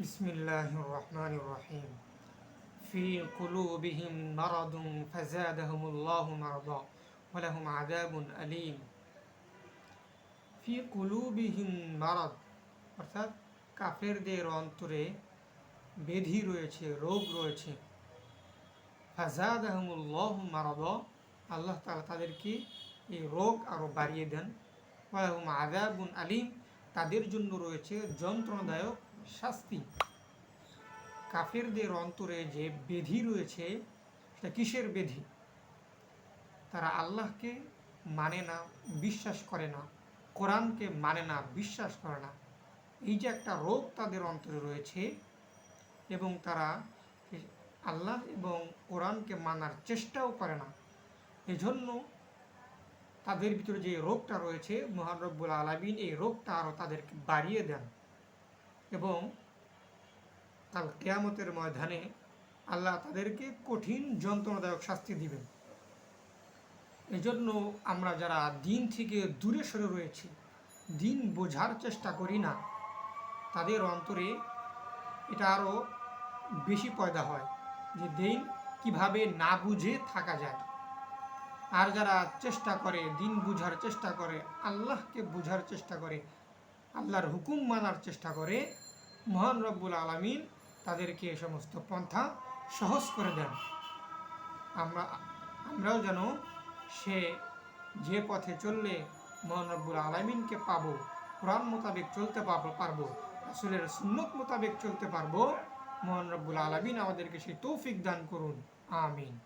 بسم الله الرحمن الرحيم في قلوبهم مرض فزادهم الله مرضا ولهم عذاب أليم في قلوبهم مرض অর্থাৎ কাফেরদের অন্তরে বেধি রয়েছে রোগ রয়েছে ফাজাদ আহমুল্লাহ মারদ আল্লাহ তালা তাদেরকে এই রোগ আরও বাড়িয়ে দেন ওয়াহুম আদাবুন আলিম তাদের জন্য রয়েছে যন্ত্রণাদায়ক শাস্তি। কাফেরদের অন্তরে যে বেধি রয়েছে, সেটা কিসের বেধি? তারা আল্লাহকে মানে না, বিশ্বাস করে না, কোরআনকে মানে না, বিশ্বাস করে না। এই যে একটা রোগ তাদের অন্তরে রয়েছে এবং তারা আল্লাহ এবং কোরআনকে মানার চেষ্টাও করে না। এজন্য তাদের ভিতরে যে রোগটা রয়েছে, মহান রব্বুল আলমিন এই রোগটা আরও তাদেরকে বাড়িয়ে দেন। এবং কাল কেয়ামতের ময়দানে আল্লাহ তাদেরকে কঠিন যন্ত্রণাদায়ক শাস্তি দিবেন। এজন্য আমরা যারা দিন থেকে দূরে সরে রয়েছি, দিন বোঝার চেষ্টা করি না। তাদের অন্তরে এটা আরও বেশি পয়দা হয় যে দিন কীভাবে না বুঝে থাকা যায়। আর যারা চেষ্টা করে, দিন বুঝার চেষ্টা করে, আল্লাহকে বুঝার চেষ্টা করে, আল্লাহর হুকুম মানার চেষ্টা করে মহান রব্বুল আলমিন তাদেরকে এ সমস্ত পন্থা সহজ করে দেন। আমরা, আমরাও যেন সে, যে পথে চললে মহান রব্বুল আলমিনকে পাবো, কোরআন মোতাবেক চলতে পারব আসলের সুন্নত মোতাবেক চলতে পারব, মহান রব্বুল আলমিন আমাদেরকে সেই তৌফিক দান করুন। আমিন।